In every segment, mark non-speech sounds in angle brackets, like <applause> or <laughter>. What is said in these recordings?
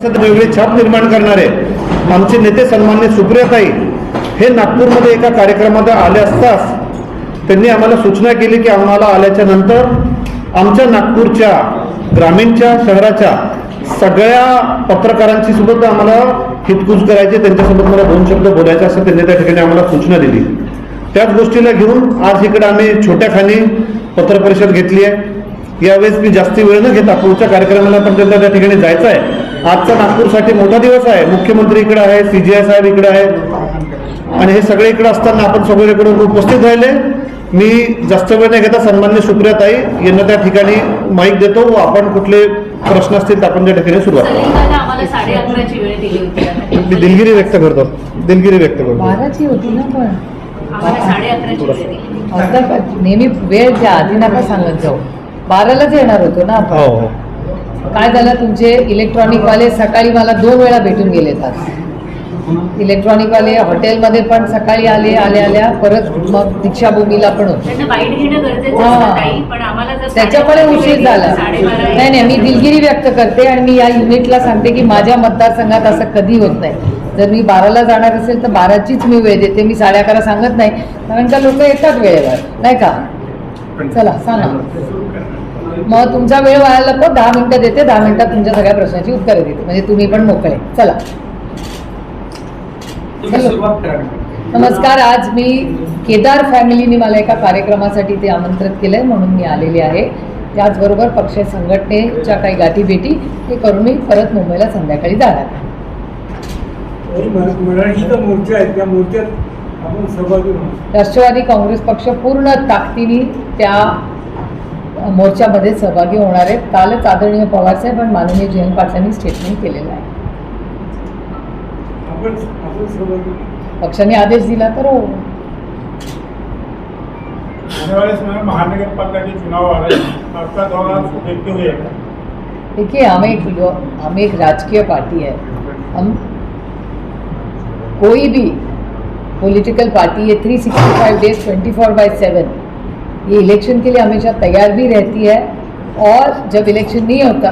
वेगळी छाप निर्माण करणारे आमचे नेते सन्मान्य सुप्रियाताई हे नागपूरमध्ये एका कार्यक्रमात आले असताच त्यांनी आम्हाला सूचना केली की आम्हाला आल्याच्यानंतर आमच्या नागपूरच्या ग्रामीणच्या शहराच्या सगळ्या पत्रकारांची सुद्धा आम्हाला हितकूज करायची त्यांच्यासोबत मला दोन शब्द बोलायचे असं त्यांनी त्या ठिकाणी आम्हाला सूचना दिली. त्याच गोष्टीला घेऊन आज इकडे आम्ही छोट्या खाणी पत्रपरिषद घेतली आहे. यावेळेस मी जास्ती वेळ न घेता पुढच्या कार्यक्रमाला पण त्यांना त्या ठिकाणी जायचं आहे. आजचा नागपूरसाठी मोठा दिवस आहे. मुख्यमंत्री इकडे आहे सीजीआय साहेब इकडे आहे. आणि हे सगळे इकडे असताना आपण सगळे इकडे उपस्थित राहिले. मी जास्त वेळ नाही घेता सन्मान्य सुप्रियाताई यांना त्या ठिकाणी माईक देतो व आपण कुठले प्रश्न असतील तर आपण त्या ठिकाणी सुरुवात मी दिलगिरी व्यक्त करतो. दिलगिरी व्यक्त करतो. बाराची होती ना पण. आम्हाला साडे अकराची वेळ दिली. आता का- नेहमी वेळ द्या आधी नका सांगत जाऊ. बारालाच येणार होतो ना हो आपण हो. काय झालं तुमचे इलेक्ट्रॉनिक वाले सकाळी मला दोन वेळा भेटून गेलेत आज इलेक्ट्रॉनिक वाले हॉटेलमध्ये पण सकाळी आले आल्या आल्या परत मग दीक्षाभूमीला पण होते. त्याच्यामुळे उशीर झाला. नाही नाही मी दिलगिरी व्यक्त करते आणि मी या युनिटला सांगते की माझ्या मतदारसंघात असं कधी होत नाही. जर मी बाराला जाणार असेल तर बाराचीच मी वेळ देते. मी साडे अकरा सांगत नाही. कारण का लोक येतात वेळेवर. नाही का? चला सांगा. मग तुमचा वेळ व्हायला नको दहा मिनिटं देते दहा मिनिटात तुमच्या सगळ्या प्रश्नाची उत्तरं देते. म्हणजे तुम्ही पण मोकळे. चला. नमस्कार आज मी केदार फॅमिलीने मला एका कार्यक्रमासाठी ते आमंत्रित केलं आहे म्हणून मी आलेली आहे. त्याचबरोबर पक्ष संघटनेच्या काही गाठीभेटी हे करून मी परत मुंबईला संध्याकाळी जाणार मोर्चा आहे. त्या मोर्चात आपण सहभागी होऊ राष्ट्रवादी काँग्रेस पक्ष पूर्ण ताकदीने त्या मोर्चामध्ये सहभागी होणार आहेत कालच आदरणीय पवारसाहेब आणि माननीय जयंत पाटलांनी स्टेटमेंट केलेलं आहे. पक्षाने आदेश दिला तर हो. देखिए हम एक हम एक राजकीय पार्टी है. हम कोई भी पॉलिटिकल पार्टी ये 365 डेज 24 फोर बाई सेवन ये इलेक्शन के लिए हमेशा तैयार भी रहती है और जब इलेक्शन नहीं होता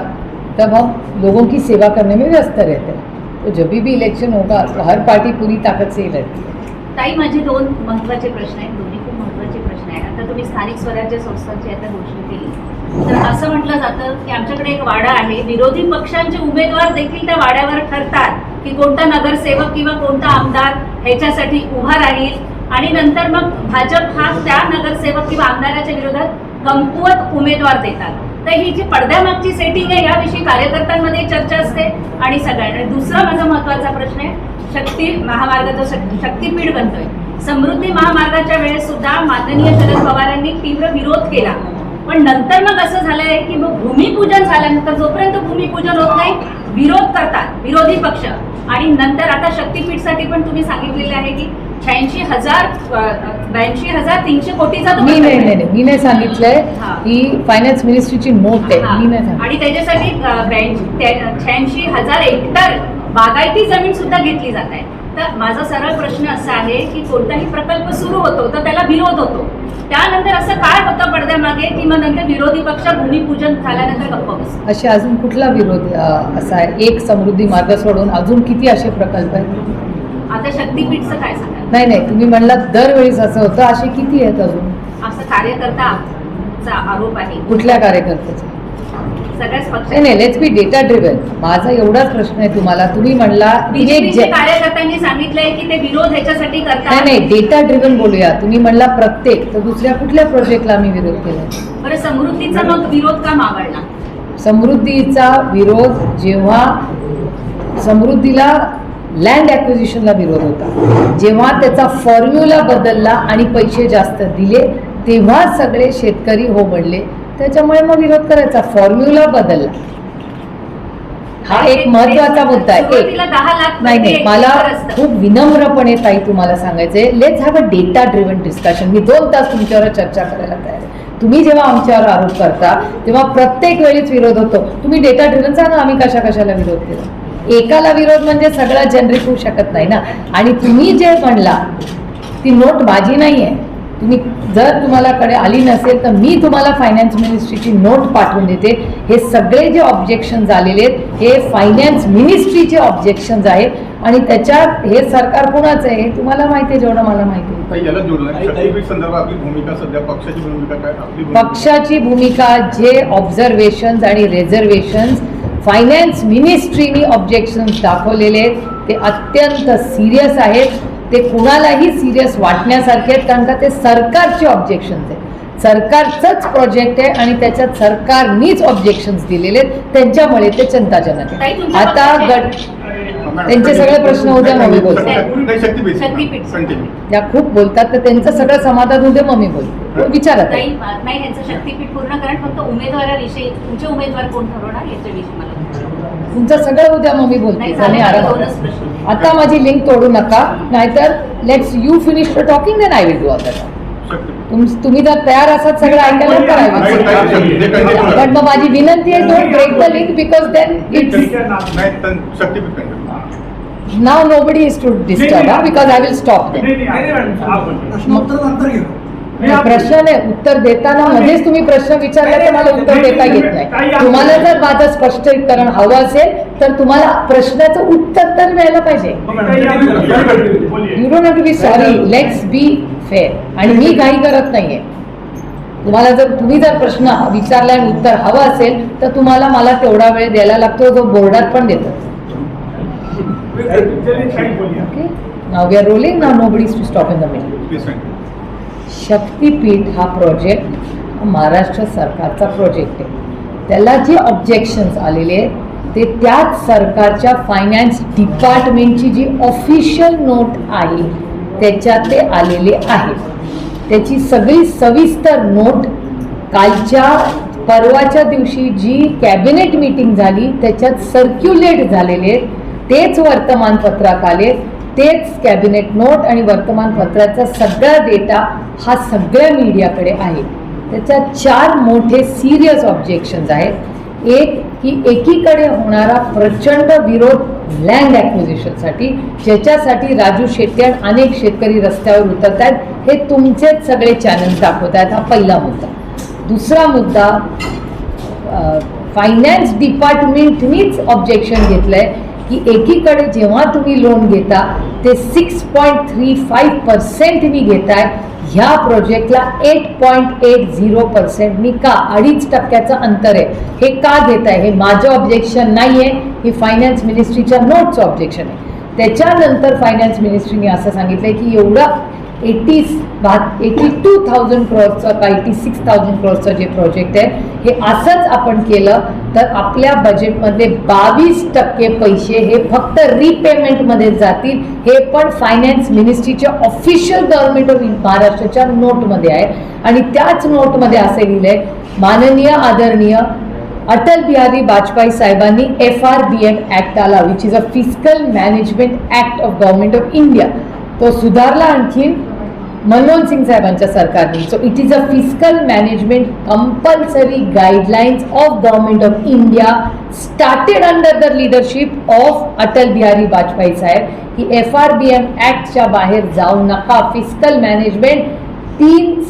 तब हम लोगों की सेवा करने में व्यस्त रहते हैं। तो जब भी इलेक्शन होगा तो हर पार्टी पूरी ताकत से ही लड़ती है। ताई माझे दोन महत्त्वाचे प्रश्न आहेत दोन्ही खूप महत्त्वाचे प्रश्न आहेत. आता तुम्ही स्थानिक स्वराज्य संस्थांची आता घोषणा केली. तर असं म्हटलं जातं की आमच्याकडे एक वाडा आहे. विरोधी पक्षांचे उमेदवार देखील त्या वाड्यावर ठरतात की कोणता नगरसेवक किंवा कोणता आमदार ह्याच्यासाठी उभा राहील. आणि नंतर मग भाजप हा त्या नगरसेवक किंवा आमदाराच्या विरोधात कमकुवत उमेदवार देतात. तर ही जी पडद्यामागची सेटिंग आहे याविषयी कार्यकर्त्यांमध्ये चर्चा असते आणि सगळ्यांना. दुसरा माझा महत्त्वाचा प्रश्न आहे शक्ती महामार्गाचा शक- शक्तीपीठ बनतोय. समृद्धी महामार्गाच्या वेळेस सुद्धा माननीय शरद पवारांनी तीव्र विरोध केला. पण नंतर मग असं झालंय की मग भूमिपूजन झाल्यानंतर जोपर्यंत भूमिपूजन होत नाही विरोध करतात विरोधी पक्ष. आणि नंतर आता शक्तीपीठसाठी पण तुम्ही सांगितलेले आहे की शहाऐंशी हजार ब्याऐंशी हजार तीनशे कोटीचा मी नाही नाही मी नाही सांगितलंय. हा. ही फायनान्स मिनिस्ट्रीची नोट आहे. हा. मी नाही सांगितलं. आणि त्याच्यासाठी शहाऐंशी हजार हेक्टर बागायती जमीन सुद्धा घेतली जात आहे. तर माझा सरळ प्रश्न असा आहे की कोणताही प्रकल्प सुरू होतो तर त्याला विरोध होतो. त्यानंतर असं काय होतं पडद्यामागे की मग नंतर विरोधी पक्ष भूमिपूजन झाल्यानंतर गप्प बसतो? असे अजून कुठला विरोध अ, असा आहे? एक समृद्धी मार्ग सोडून अजून किती असे प्रकल्प आहेत? आता शक्तीपीठचं काय सांगाल नाही नाही तुम्ही म्हणलात दरवेळीच असं होतं. असे किती आहेत अजून? आरोप आहे. कुठल्या कार्यकर्त्याचे? सगळ्याच पक्ष नाही नाही लेट्स बी डेटा ड्रिव्हन माझा एवढाच प्रश्न आहे तुम्हाला. तुम्ही म्हणला एक जे- कार्यकर्त्यांनी सांगितलंय की ते विरोध ह्याच्यासाठी नाही करतात. नाही डेटा ड्रिव्हन बोलूया. तुम्ही म्हणला प्रत्येक. तर दुसऱ्या कुठल्या प्रोजेक्टला आम्ही विरोध केला? बरं समृद्धीचा मग विरोध का मावळला? समृद्धीचा विरोध जेव्हा समृद्धीला लँड ॲक्विजिशनला विरोध होता. जेव्हा त्याचा फॉर्म्युला बदलला आणि पैसे जास्त दिले तेव्हा सगळे शेतकरी हो म्हणले त्याच्यामुळे मग विरोध करायचा. फॉर्म्युला बदलला. हा एक महत्त्वाचा मुद्दा आहे. नाही नाही मला खूप विनम्रपणे ताई तुम्हाला सांगायचंय let's have a data driven discussion मी दोन तास तुमच्यावर चर्चा करायला तयार आहे. तुम्ही जेव्हा आमच्यावर आरोप करता तेव्हा प्रत्येक वेळीच विरोध होतो. तुम्ही डेटा ड्रिव्हन सांगा आम्ही कशा कशाला विरोध केला? एकाला विरोध म्हणजे सगळं जनरिक होऊ शकत नाही ना. आणि तुम्ही जे म्हणला ती नोट माझी नाही आहे तुम्ही जर तुम्हाला कडे आली नसेल तर मी तुम्हाला फायनान्स मिनिस्ट्रीची नोट पाठवून देते. हे सगळे जे ऑब्जेक्शन्स आलेले आहेत हे फायनान्स मिनिस्ट्रीचे ऑब्जेक्शन्स आहेत. आणि त्याच्यात हे सरकार कुणाचं आहे हे तुम्हाला माहिती आहे जेवढं मला माहिती आहे. पक्षाची भूमिका काय? आपली भूमिका पक्षाची भूमिका जे ऑब्झर्वेशन्स आणि रिझर्वेशन्स फायनान्स मिनिस्ट्रीनी ऑब्जेक्शन्स दाखवलेले आहेत. ते अत्यंत सिरियस आहेत. ते कुणालाही सिरियस वाटण्यासारखे आहेत. कारण का ते सरकारचे ऑब्जेक्शन्स आहेत. सरकारचंच प्रोजेक्ट आहे आणि त्याच्यात सरकारनीच ऑब्जेक्शन्स दिलेले आहेत. त्यांच्यामुळे ते चिंताजनक आहे आता गट त्यांचे सगळे प्रश्न उद्या मग मी बोलते. नाही, शक्तीपीठ शक्तीपीठ. कंटिन्यू त्या खूप बोलतात तर त्यांचं सगळं समाधान उद्या मग मी बोलते विचारत नाही यांचं शक्तीपीठ पूर्ण कारण फक्त उमेदवाराविषयी तुमचे उमेदवार कोण ठरवणार याच्याविषयी मला. तुमचं सगळं उद्या मग मी बोलते आणि आता माझी लिंक तोडू नका नाहीतर let's you finish the talking then I will do other तुम्ही जर तयार असाल सगळं ऐकायला तर नाही, करावी ताई, शक्ती- हे continue करा. पण मग माझी विनंती आहे don't break the link because then it's now nobody is to disturb because I will stop them प्रश्न नाही उत्तर देताना मध्येच तुम्ही प्रश्न विचारला तर मला उत्तर देता येत नाही तुम्हाला जर माझं स्पष्टीकरण हवं असेल तर तुम्हाला प्रश्नाचं उत्तर तर मिळायला पाहिजे. You don't have to be sorry let's be fair आणि मी काही करत नाहीये. तुम्हाला जर तुम्ही जर प्रश्न विचारला आणि उत्तर हवं असेल तर तुम्हाला मला तेवढा वेळ द्यायला लागतो जो बोर्डात पण देतो now we are rolling now nobody's to stop in the continue Shaktipeeth हा प्रोजेक्ट महाराष्ट्र सरकारचा प्रोजेक्ट आहे त्याला जे ऑब्जेक्शन्स आलेले आहेत ते त्याच सरकारच्या फायनान्स डिपार्टमेंटची जी ऑफिशियल नोट आहे त्याच्यात ते आलेले आहेत त्याची सगळी सविस्तर नोट कालच्या परवाच्या दिवशी जी कॅबिनेट मीटिंग झाली त्याच्यात सर्क्युलेट झालेले आहेत तेच वर्तमानपत्रात आले तेच कॅबिनेट नोट आणि वर्तमानपत्राचा सगळा डेटा हा सगळ्या मीडियाकडे आहे. त्याच्यात चार मोठे सिरियस ऑब्जेक्शन्स आहेत. एक की एकीकडे होणारा प्रचंड विरोध लँड ॲक्विजिशनसाठी ज्याच्यासाठी राजू शेट्टी आणि अनेक शेतकरी रस्त्यावर उतरत आहेत हे तुमचेच सगळे चॅनल दाखवत आहेत हा पहिला मुद्दा. दुसरा मुद्दा फायनान्स डिपार्टमेंटनीच ऑब्जेक्शन घेतलं आहे की एकीकडे जेव्हा तुम्ही लोन घेता ते सिक्स पॉईंट थ्री फाईव्ह पर्सेंटनी घेताय. ह्या प्रोजेक्टला एट पॉईंट एट झिरो पर्सेंटनी का अडीच टक्क्याचं अंतर आहे? हे का घेत आहे हे माझं ऑब्जेक्शन नाही आहे हे फायनान्स मिनिस्ट्रीच्या नोटचं ऑब्जेक्शन आहे. त्याच्यानंतर फायनान्स मिनिस्ट्रीने असं सांगितलं की एवढं एटी एटी टू थाउजंड क्रोअरचं का एटी सिक्स थाउजंड क्रोअरचं जे प्रोजेक्ट आहे हे असंच आपण केलं तर आपल्या बजेटमध्ये बावीस टक्के पैसे हे फक्त रिपेमेंटमध्ये जातील. हे पण फायनान्स मिनिस्ट्रीच्या ऑफिशियल गव्हर्नमेंट ऑफ महाराष्ट्राच्या नोटमध्ये आहे. आणि त्याच नोटमध्ये असे लिहिले माननीय आदरणीय अटल बिहारी वाजपेयी साहेबांनी F R B M act आला which is a physical management act of government of India तो सुधारला आणखीन. मनमोहन सिंग साहेबांच्या सरकारने. So it is a fiscal management compulsory guidelines of government of India started under the leadership of Atal Bihari Vajpayee Saheb की F R B M ॲक्टच्या बाहेर जाऊ नका. फिस्कल मॅनेजमेंट तीन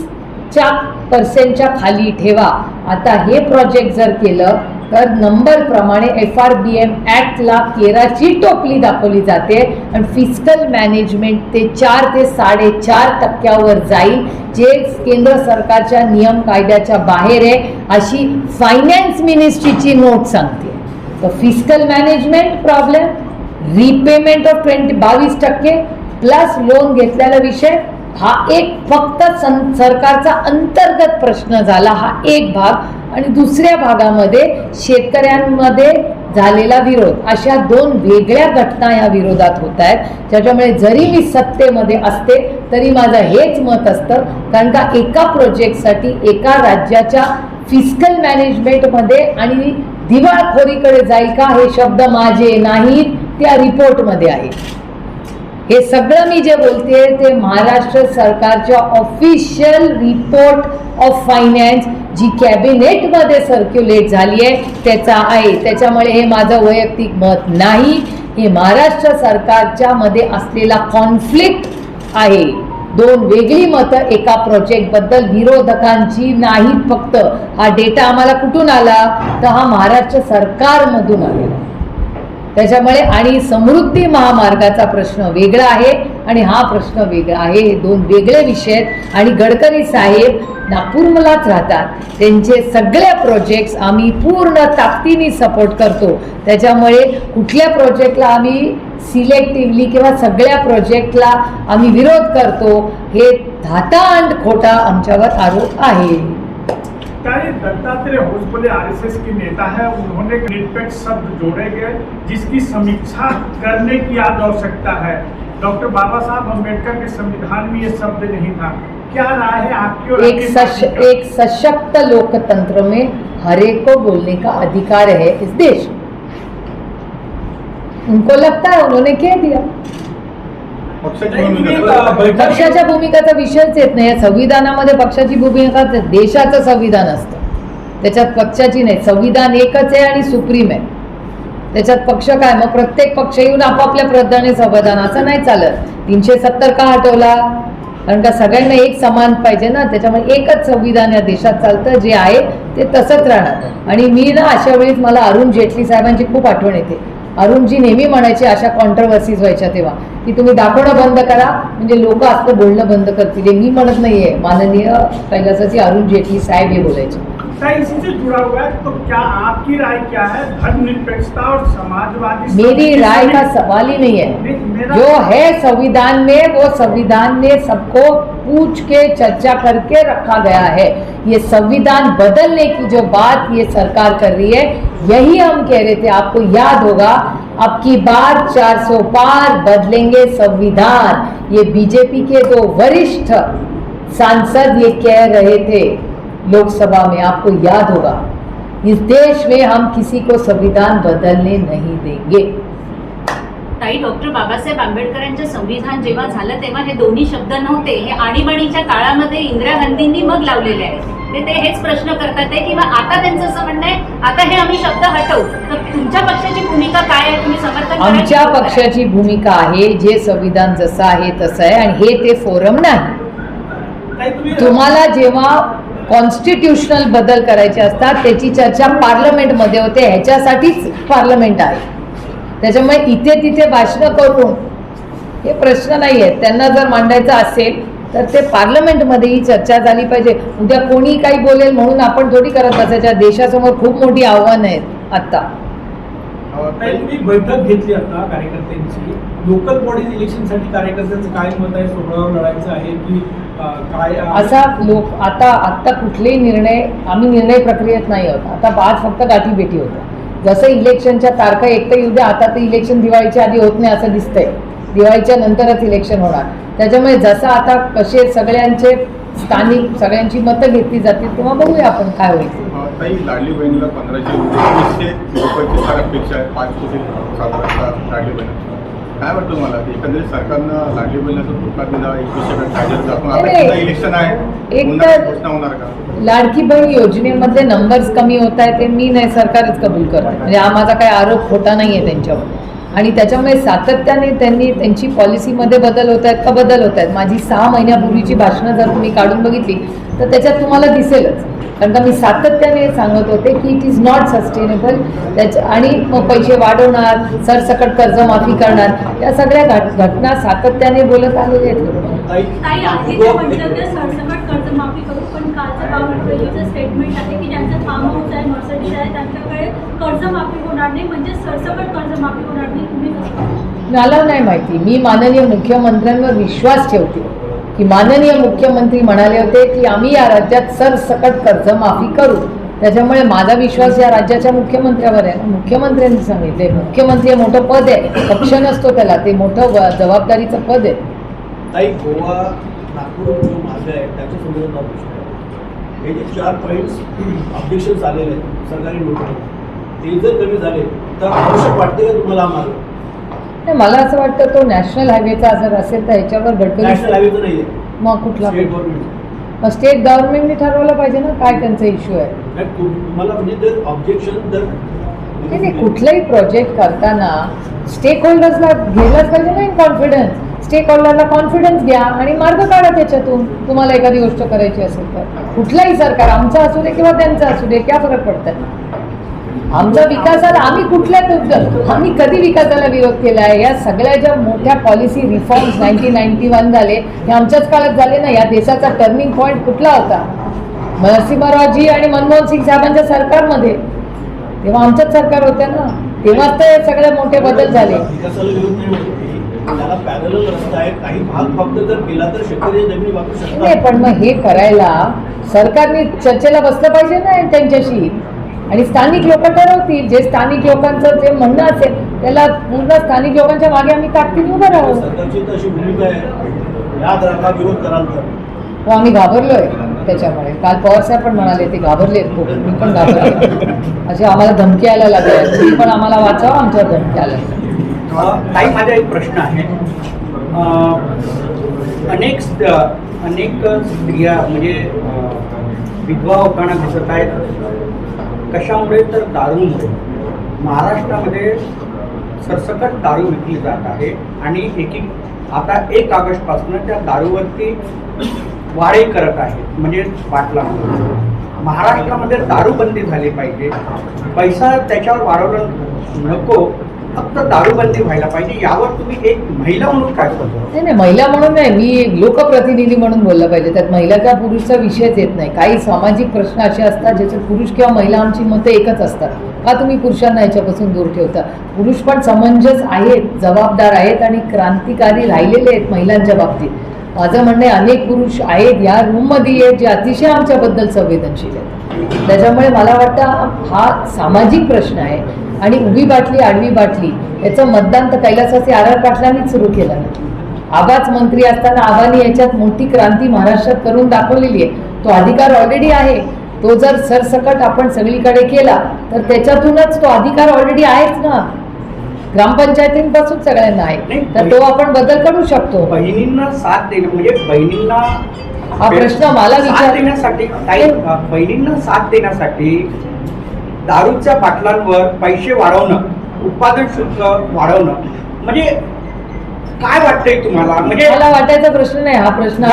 च्या पर्सेंटच्या खाली ठेवा. आता हे प्रोजेक्ट जर केलं तर नंबर प्रमाणे एफ आर बी एम ॲक्टला केराची टोपली दाखवली जाते आणि फिजिकल मॅनेजमेंट ते चार ते साडेचार टक्क्यावर जाईल जे केंद्र सरकारच्या नियम कायद्याच्या बाहेर आहे अशी फायनान्स मिनिस्ट्रीची नोट सांगते. तर physical management problem repayment of twenty बावीस टक्के प्लस लोन घेतलेला विषय हा एक फक्त सं सरकारचा अंतर्गत प्रश्न झाला हा एक भाग. आणि दुसऱ्या भागामध्ये शेतकऱ्यांमध्ये झालेला विरोध. अशा दोन वेगळ्या घटना या विरोधात होत आहेत. त्याच्यामुळे जरी मी सत्तेमध्ये असते तरी माझं हेच मत असतं कारण का एका प्रोजेक्टसाठी एका राज्याच्या फिजिकल मॅनेजमेंटमध्ये आणि दिवाळखोरीकडे जाईल का हे शब्द माझे नाहीत त्या रिपोर्टमध्ये आहेत. हे सगळं मी जे बोलते ते महाराष्ट्र सरकारच्या ऑफिशियल रिपोर्ट ऑफ फायनान्स जी कॅबिनेटमध्ये सर्क्युलेट झाली आहे त्याचा आहे. त्याच्यामुळे हे माझं वैयक्तिक मत नाही. हे महाराष्ट्र सरकारच्या मध्ये असलेला कॉन्फ्लिक्ट आहे. दोन वेगळी मतं एका प्रोजेक्टबद्दल विरोधकांची नाहीत फक्त. हा डेटा आम्हाला कुठून आला? तर हा महाराष्ट्र सरकारमधून आलेला त्याच्यामुळे आणि समृद्धी महामार्गाचा प्रश्न वेगळा आहे आणि हा प्रश्न वेगळा आहे. हे दोन वेगळे विषय आहेत. आणि गडकरी साहेब नागपूरमलाच राहतात. त्यांचे सगळे प्रोजेक्ट्स आम्ही पूर्ण ताकदीने सपोर्ट करतो. त्याच्यामुळे कुठल्या प्रोजेक्टला आम्ही सिलेक्टिव्हली किंवा सगळ्या प्रोजेक्टला आम्ही विरोध करतो हे धातांड खोटा आमच्यावर आरोप आहे. ताई दत्तात्रेय होसबले आरएसएस के नेता है उन्होंने निरपेक्ष शब्द जोड़े गए जिसकी समीक्षा करने की आज आवश्यकता है। डॉक्टर बाबा साहब अंबेडकर के संविधान में ये शब्द नहीं था। क्या राय है आपकी और एक सश, एक सशक्त लोकतंत्र में हर को बोलने का अधिकार है इस देश। उनको लगता है उन्होंने कह दिया? पक्षाच्या भूमिकाचा विषयच येत नाही. या संविधानामध्ये पक्षाची भूमिका देशाचं संविधान असतं. त्याच्यात पक्षाची नाही. संविधान एकच आहे आणि सुप्रीम आहे. त्याच्यात पक्ष काय? मग प्रत्येक पक्ष येऊन आपापल्या प्रधाने संविधान. असं नाही चालत. तीनशे सत्तर का हटवला? कारण का सगळ्यांना एक समान पाहिजे ना? त्याच्यामुळे एकच संविधान या देशात चालतं. जे आहे ते तसंच राहणार. आणि मी ना अशा वेळेस मला अरुण जेटली साहेबांची खूप आठवण येते. अरुणजी नेहमी म्हणायचे अशा कॉन्ट्रोवर्सीज व्हायच्या तेव्हा. की तुम्ही दाखवणं बंद करा म्हणजे लोक असं बोलणं बंद करतील. मी म्हणत नाहीये. माननीय कैलासाची अरुण जेटली साहेब हे बोलायचे. ताई इसी से जुड़ा हुआ है तो क्या आपकी राय क्या है? धर्मनिरपेक्षता और समाजवादी मेरी राय का सवाल ही नहीं है। जो है संविधान में वो संविधान ने सबको पूछ के चर्चा करके रखा गया है। ये संविधान बदलने की जो बात ये सरकार कर रही है यही हम कह रहे थे आपको याद होगा अब की बार 400 पार बदलेंगे संविधान। ये बीजेपी के दो वरिष्ठ सांसद ये कह रहे थे लोकसभा में आपको याद होगा इस देश में हम किसी को संविधान बदलने नहीं देंगे। ताई डॉक्टर बाबासाहेब आंबेडकरांचं संविधान जेव्हा झालं तेव्हा हे दोन्ही शब्द नव्हते हे आणीबाणीच्या काळामध्ये इंदिरा गांधींनी मग लावलेले आहेत. ते ते हेच प्रश्न करतात आहे किंवा आता त्यांचं असं म्हणणं आहे आता हे आम्ही शब्द हटवू. तर तुमच्या पक्षाची भूमिका काय आहे? तुम्ही समर्थन आमच्या? पक्षाची भूमिका आहे जे संविधान जसं आहे तसं आहे आणि हे ते फोरम नाही. तुम्ही- तुम्हाला जेव्हा कॉन्स्टिट्युशनल बदल करायचे असतात त्याची चर्चा पार्लमेंटमध्ये होते ह्याच्यासाठीच पार्लमेंट आहे. त्याच्यामुळे इथे तिथे भाषणं करून हे प्रश्न नाही आहेत त्यांना जर मांडायचं असेल तर ते पार्लमेंटमध्येही चर्चा झाली पाहिजे. उद्या कोणी काही बोलेल म्हणून आपण थोडी करत बसायच्या. देशासमोर खूप मोठी आव्हानं आहेत तुम्ही बैठक घेतली आता कार्यकर्त्यांची. लोकल बॉडीज इलेक्शनसाठी कार्यकर्त्यांचं काय मत आहे? सोहळ्यावर लढायचं आहे की काय असा लोक आता आत्ता कुठलेही निर्णय आम्ही निर्णय प्रक्रियेत नाही आहोत. आता आज फक्त गाठीभेटी होत्या. जसं इलेक्शनच्या तारखा एक तर येऊ द्या आता तर इलेक्शन दिवाळीच्या आधी होत नाही असं दिसतंय. दिवाळीच्या नंतरच इलेक्शन होणार. त्याच्यामुळे जसं आता कसे सगळ्यांचे स्थानिक सगळ्यांची मतं घेतली जातील तेव्हा बघूया आपण काय होईल. अ, ताई लाडली बहिणीला पंधराशे एकवीसशे रुपयाची फार अपेक्षा आहे पाच कोटी साधारणतः लाडली बहीण. काय वाटतं तुम्हाला? एकंदरीत सरकारनं लाडली बहिणीचा धोका दिला एकवीसशे कायद्यात आपण आता नाही. पुन्हा इलेक्शन आहे. एक पुन्हा तर- घोषणा होणार का? लाडकी बहीण योजनेमधले नंबर्स कमी होत आहेत ते मी नाही सरकारच कबूल करत. म्हणजे हा माझा काही आरोप खोटा नाही आहे त्यांच्यावर. आणि त्याच्यामुळे सातत्याने त्यांनी त्यांची पॉलिसीमध्ये बदल होत आहेत का बदल होत आहेत? माझी सहा महिन्यापूर्वीची भाषणं जर तुम्ही काढून बघितली तर त्याच्यात तुम्हाला दिसेलच. कारण का मी सातत्याने सांगत होते की इट इज नॉट सस्टेनेबल त्याच्या आणि मग पैसे वाढवणार सरसकट कर्जमाफी करणार या सगळ्या घट घटना सातत्याने बोलत आलेले आहेत कर्जमाफी होणार नाही म्हणजे सरसकट कर्जमाफी होणार नाही तुम्ही? मला नाही माहिती. मी माननीय मुख्यमंत्र्यांवर विश्वास ठेवते. की माननीय मुख्यमंत्री म्हणाले होते की आम्ही या राज्यात सरसकट कर्जमाफी करू. त्याच्यामुळे माझा विश्वास या राज्याच्या मुख्यमंत्र्यावर आहे. ना मुख्यमंत्र्यांनी सांगितले. मुख्यमंत्री हे मोठं पद आहे. पक्ष नसतो त्याला. ते मोठं व- जबाबदारीचं पद आहे. ताई गोवा नागपूर जो मार्ग आहे त्याच्या संदर्भात हे जे चार पॉईंट्स ऑब्जेक्शन्स आलेले आहेत सरकारी नोटीस ते जर कमी झाले तर आवश्यक वाटते का तुम्हाला नाही, मला असं वाटतं तो नॅशनल हायवेचा जर असेल तर ह्याच्यावर नॅशनल गडकरी हायवेचं नाही आहे मग कुठला? स्टेट गव्हर्नमेंट मग स्टेट गव्हर्नमेंटने ठरवलं पाहिजे ना काय त्यांचा इश्यू आहे. तुम्हाला म्हणजे जर ऑब्जेक्शन जर नाही नाही कुठलाही प्रोजेक्ट करताना स्टेक होल्डर्सला घ्यायलाच पाहिजे ना इन कॉन्फिडन्स स्टेक होल्डरला कॉन्फिडन्स घ्या आणि मार्ग काढा त्याच्यातून. तुम्हाला एखादी गोष्ट करायची असेल तर. कुठलाही सरकार आमचं असू दे किंवा त्यांचं असू दे क्या फरक पडतात आमचा विकासाला आम्ही कुठल्या आम्ही कधी विकासाला विरोध केला आहे या सगळ्या ज्या मोठ्या policy reforms nineteen ninety one झाले हे आमच्याच काळात झाले ना? या देशाचा टर्निंग पॉईंट कुठला होता? नरसिंहरावजी आणि मनमोहन सिंग साहेबांच्या सरकारमध्ये. तेव्हा आमच्याच सरकार होत्या ना? तेव्हाच ते सगळे मोठे बदल झाले. नाही तर पण मग हे करायला सरकारने चर्चेला बसलं पाहिजे ना त्यांच्याशी? आणि स्थानिक लोक ठरवतील. जे स्थानिक लोकांचं जे म्हणणं असेल त्याला पूर्ण स्थानिक लोकांच्या मागे आम्ही ताकदीने उभं राहू. हो आम्ही घाबरलोय त्याच्यामुळे. काल पवार साहेब पण म्हणाले ते घाबरले खूप. मी पण घाबरले. असे आम्हाला धमकी यायला लागल्या तुम्ही पण आम्हाला वाचावं आमच्यावर धमकी आल्या ताई माझा एक प्रश्न आहे. अनेक अनेक स्त्रिया म्हणजे विधवा होताना दिसत आहेत कशामुळे तर दारूमुळे. महाराष्ट्रामध्ये सरसकट दारू विकली जात आहे आणि एक एक आता एक ऑगस्टपासून त्या दारूवरती वाढे करत आहेत म्हणजे बाटलामध्ये महाराष्ट्रामध्ये दारूबंदी झाली पाहिजे. पैसा त्याच्यावर वाढवला नको. फक्त दारूबंदी व्हायला पाहिजे यावर तुम्ही एक महिला म्हणून काय करतो नाही नाही महिला म्हणून नाही मी लोकप्रतिनिधी म्हणून बोललं पाहिजे. त्यात महिला किंवा पुरुषचा विषयच येत नाही. काही सामाजिक प्रश्न असे असतात ज्याच्यात पुरुष किंवा महिला आमची मतं एकच असतात. का तुम्ही पुरुषांना याच्यापासून दूर ठेवता? पुरुष पण समंजस आहेत जबाबदार आहेत आणि क्रांतिकारी राहिलेले आहेत महिलांच्या बाबतीत. माझं म्हणणं आहे अनेक पुरुष आहेत या रूममध्ये आहेत जे अतिशय आमच्याबद्दल संवेदनशील आहेत. त्याच्यामुळे मला वाटतं हा सामाजिक प्रश्न आहे. आणि उभी बाटली आडवी बाटली याचं मतदान तर कैलासवासी आर आर पाटलांनीच सुरू केलं आबाच मंत्री असताना आबानी याच्यात मोठी क्रांती महाराष्ट्रात करून दाखवलेली आहे. तो अधिकार ऑलरेडी आहे. तो जर सरसकट आपण सगळीकडे केला तर त्याच्यातूनच तो अधिकार ऑलरेडी आहेच ना. ग्रामपंचायतींपासून सगळ्यांना आहे. तर तो आपण बदल करू शकतो. बहिणींना साथ देणं म्हणजे बहिणींना हा प्रश्न मला विचार- देण्यासाठी ताई बहिणींना साथ देण्यासाठी दारूच्या बाटलांवर पैसे वाढवणं उत्पादन शुल्क वाढवणं म्हणजे काय वाटतंय तुम्हाला? म्हणजे मला वाटायचा प्रश्न नाही हा प्रश्न.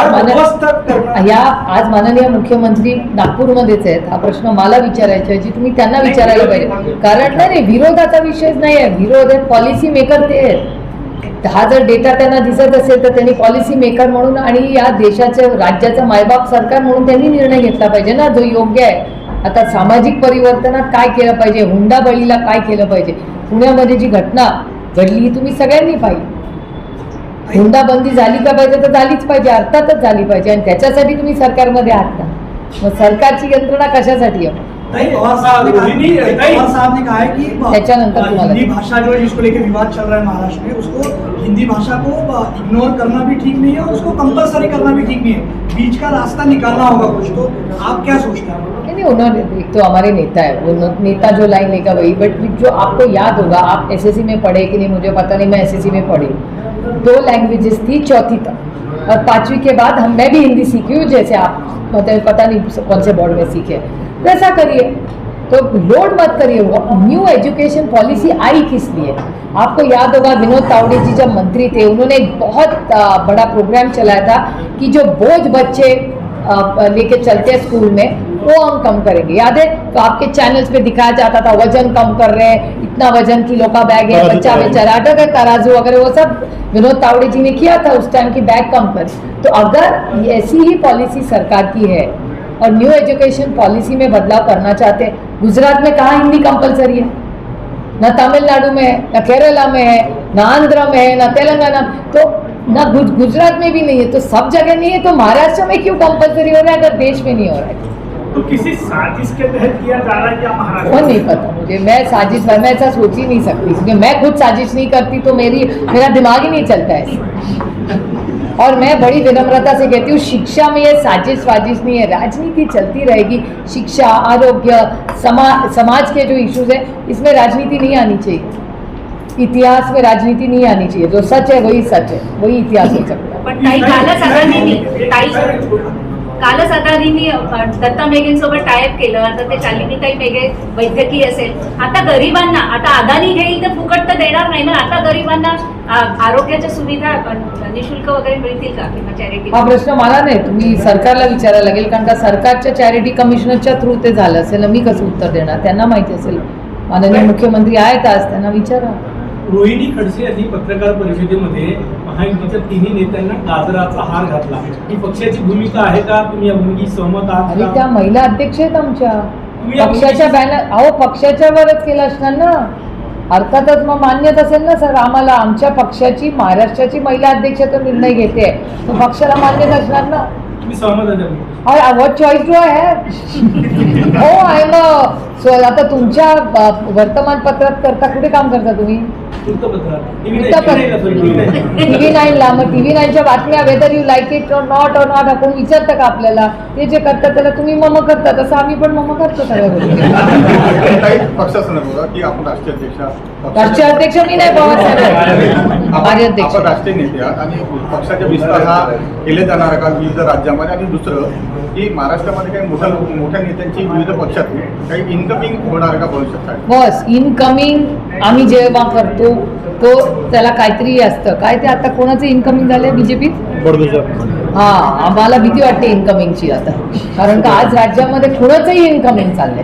या आज माननीय मुख्यमंत्री नागपूरमध्येच आहेत. हा प्रश्न मला विचारायचा आहे जी तुम्ही त्यांना नाही, विचारायला विरोधी पाहिजे. कारण नाही नाही विरोधाचा विषयच नाही आहे. विरोध आहे पॉलिसी मेकर ते आहेत. हा जर डेटा त्यांना दिसत असेल तर त्यांनी पॉलिसी मेकर म्हणून आणि या देशाचं राज्याचं मायबाप सरकार म्हणून त्यांनी निर्णय घेतला पाहिजे ना. जो योग्य आहे. आता सामाजिक परिवर्तनात काय केलं पाहिजे? हुंडाबळीला काय केलं पाहिजे? पुण्यामध्ये जी घटना घडली ही तुम्ही सगळ्यांनी पाहिली. हुंडाबंदी झाली का पाहिजे तर झालीच पाहिजे अर्थातच झाली पाहिजे. आणि त्याच्यासाठी तुम्ही सरकारमध्ये आहात ना मग सरकारची यंत्रणा कशासाठी आहे? नहीं पवार साहब ने कहा रोहिणी, नहीं, नहीं। पवार साहब ने कहा है कि त्याच्यानंतर तुम्हाला- हिंदी भाषा जो है जिसको लेकर विवाद चल रहा है महाराष्ट्र में उसको हिंदी भाषा को इग्नोर करना भी ठीक नहीं है और उसको कंपलसरी करना भी ठीक नहीं है। बीच का रास्ता निकालना होगा कुछ तो आप क्या सोचते हैं? नहीं नहीं उन्होंने एक तो हमारे नेता है वो नेता जो लाइन लेगा वही बट जो आपको याद होगा आप एसएससी में पढ़े कि नहीं मुझे पता नहीं मैं एसएससी में पढ़ी। दो लैंग्वेजेस थी चौथी तक और पांचवी के बाद हम मैं भी हिंदी सीखी हूँ जैसे आप मतलब पता नहीं कौन से बोर्ड में सीखे वैसा करिए। तो लोड मत करिए न्यू एजुकेशन पॉलिसी आई किस लिए? आपको याद होगा विनोद तावड़े जी जब मंत्री थे उन्होंने एक बहुत बड़ा प्रोग्राम चलाया था कि जो बोझ बच्चे लेके चलते हैं स्कूल में वो हम कम करेंगे। याद है? तो आपके चैनल्स पे दिखाया जाता था वज़न कम कर रहे हैं इतना वज़न किलो का बैग है बच्चा। बेचारा अटक है तराजू वगैरह वो सब विनोद तावड़े जी ने किया था उस टाइम की बैग कम कर। तो अगर ऐसी ही पॉलिसी सरकार की है और न्यू एजुकेशन पॉलिसी में बदलाव करना चाहते हैं। गुजरात में कहाँ हिंदी कंपलसरी है? न तमिलनाडु में है न केरला में है न आंध्र में है न तेलंगाना। तो न गुज, गुजरात में भी नहीं है तो सब जगह नहीं है तो महाराष्ट्र में क्यों कंपलसरी हो रहा है अगर देश में नहीं हो रहा है? तो किसी साजिश के तहत किया जा रहा है क्या वो नहीं पता मुझे मैं साजिश मैं ऐसा सोच ही नहीं सकती क्योंकि मैं खुद साजिश नहीं करती तो मेरी मेरा दिमाग ही नहीं चलता है और मैं बड़ी विनम्रता से कहती हूँ, शिक्षा में ये साजिश वाजिश नहीं है, राजनीति चलती रहेगी। शिक्षा, आरोग्य, समा, समाज के जो इश्यूज़ है, इसमें राजनीति नहीं आनी चाहिए। इतिहास में राजनीति नहीं आनी चाहिए। जो सच है, वही सच है, वही इतिहास हो सकता है। कालच आता मी अदानींनी अ, दत्ता मेघेंसोबत टायप केलं. आता ते शालिनीताई मेघे वैद्यकीय असेल. आता गरिबांना आता अदानी घेईल तर फुकट तर देणार नाही ना? आता गरिबांना आरोग्याच्या सुविधा निशुल्क वगैरे मिळतील का? किंवा चॅरिटी हा प्रश्न मला नाही. तुम्ही सरकारला विचारायला लागेल कारण का सरकारच्या चॅरिटी कमिशनरच्या थ्रू ते झालं असेल ना मी कसं उत्तर देणार? त्यांना माहिती असेल. माननीय मुख्यमंत्री आहेत आज त्यांना विचारा. रोहिणी खडसे यांनी पत्रकार परिषदेमध्ये महायुतीच्या तिन्ही नेत्यांना गाजराचा हार घातला. ही पक्षाची भूमिका आहे का? तुम्ही या भूमिकी सहमत आहात आणि का? त्या महिला अध्यक्ष आहेत आमच्या. तुम्ही या पक्षाच्या भूमिकेशी- बॅनर अहो पक्षाच्या वरच केलं असणार ना. अर्थातच मग मान्यच असेल ना सर आम्हाला. आमच्या पक्षाची महाराष्ट्राची महिला अध्यक्ष तो निर्णय घेते. तो पक्षाला मान्यच असणार ना. तुम्ही सहमत आहे त्या भूमिकेशी? What choice do I have हो आय आता तुमच्या अ, वर्तमानपत्रात करता कुठे काम करता तुम्ही? टीव्ही नाईनला मग टीव्ही नाईनच्या बातम्या whether you like it or not or not कोण विचारतं का आपल्याला? ते जे करतात त्याला तुम्ही मम करता तसं आम्ही पण मम करतो सगळ्या गोष्टी. <laughs> पक्षासंदर्भात की आपण राष्ट्रीय अध्यक्षा राष्ट्रीय अध्यक्ष मी नाही पवार साहेब. आपण माझे अध्यक्ष. आपण राष्ट्रीय नेते आहात आणि पक्षाचा विस्तार हा केले जाणार का विविध राज्यामध्ये? आणि दुसरं की महाराष्ट्रामध्ये काही मोठ्या मोठ्या नेत्यांची विविध पक्षातून काही इन्कमिंग होणार का भविष्यात बस इनकमिंग आम्ही जेव्हा करतो तो त्याला काहीतरी असतं. काय ते आता कोणाचं इनकमिंग झालंय बीजेपीत हा आम्हाला भीती वाटते इन्कमिंगची आता. कारण का आज राज्यामध्ये कुणाचंही इन्कमिंग चाललंय.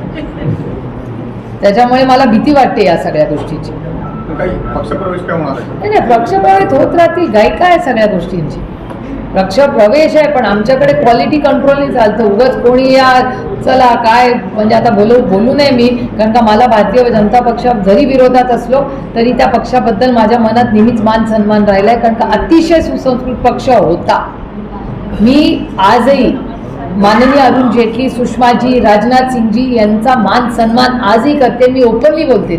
त्याच्यामुळे मला भीती वाटते या सगळ्या गोष्टीची. आहे? नाही नाही पक्षप्रवेश होत राहतील गायिका आहे सगळ्या गोष्टींची? पक्षप्रवेश आहे पण आमच्याकडे क्वालिटी कंट्रोलने चालतं. उगाच कोणी या चला काय म्हणजे आता बोलू बोलू नये मी कारण का मला भारतीय जनता पक्ष जरी विरोधात असलो तरी त्या पक्षाबद्दल माझ्या मनात नेहमीच मान सन्मान राहिलाय कारण का अतिशय सुसंस्कृत पक्ष होता. मी आजही माननीय अरुण जेटली सुषमाजी राजनाथ सिंगजी यांचा मान सन्मान आजही करते मी ओपनली बोलते.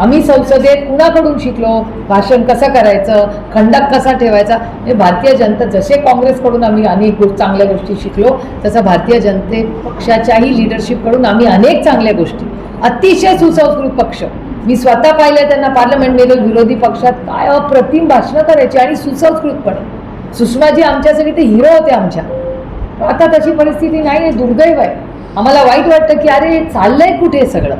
आम्ही संसदेत कुणाकडून शिकलो भाषण कसं करायचं खंडक कसा ठेवायचा हे भारतीय जनता जसे काँग्रेसकडून आम्ही अनेक गोष्ट चांगल्या गोष्टी शिकलो तसं भारतीय जनते पक्षाच्याही लिडरशिपकडून आम्ही अनेक चांगल्या गोष्टी. अतिशय सुसंस्कृत पक्ष. मी स्वतः पाहिलं त्यांना पार्लमेंटमध्ये विरोधी पक्षात काय अप्रतिम भाषणं करायची आणि सुसंस्कृतपणे. सुषमाजी आमच्यासाठी ते हिरो होते आमच्या. आता तशी परिस्थिती नाही आहे दुर्दैव आहे. आम्हाला वाईट वाटतं की अरे चाललंय कुठे सगळं?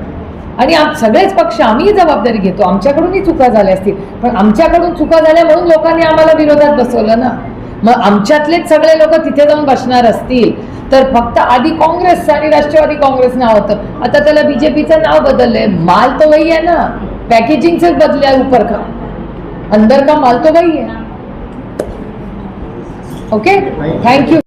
आणि आम सगळेच पक्ष आम्हीही जबाबदारी घेतो. आमच्याकडूनही चुका झाल्या असतील. पण आमच्याकडून चुका झाल्या म्हणून लोकांनी आम्हाला विरोधात बसवलं ना. मग आमच्यातलेच सगळे लोक तिथे जाऊन बसणार असतील. तर फक्त आधी काँग्रेस आणि राष्ट्रवादी काँग्रेस नाव होतं. आता त्याला बीजेपीचं नाव बदललंय. माल तो वही आहे ना. पॅकेजिंगच बदले आहे ऊपर का. अंदर का माल तो वही आहे. ओके? थँक्यू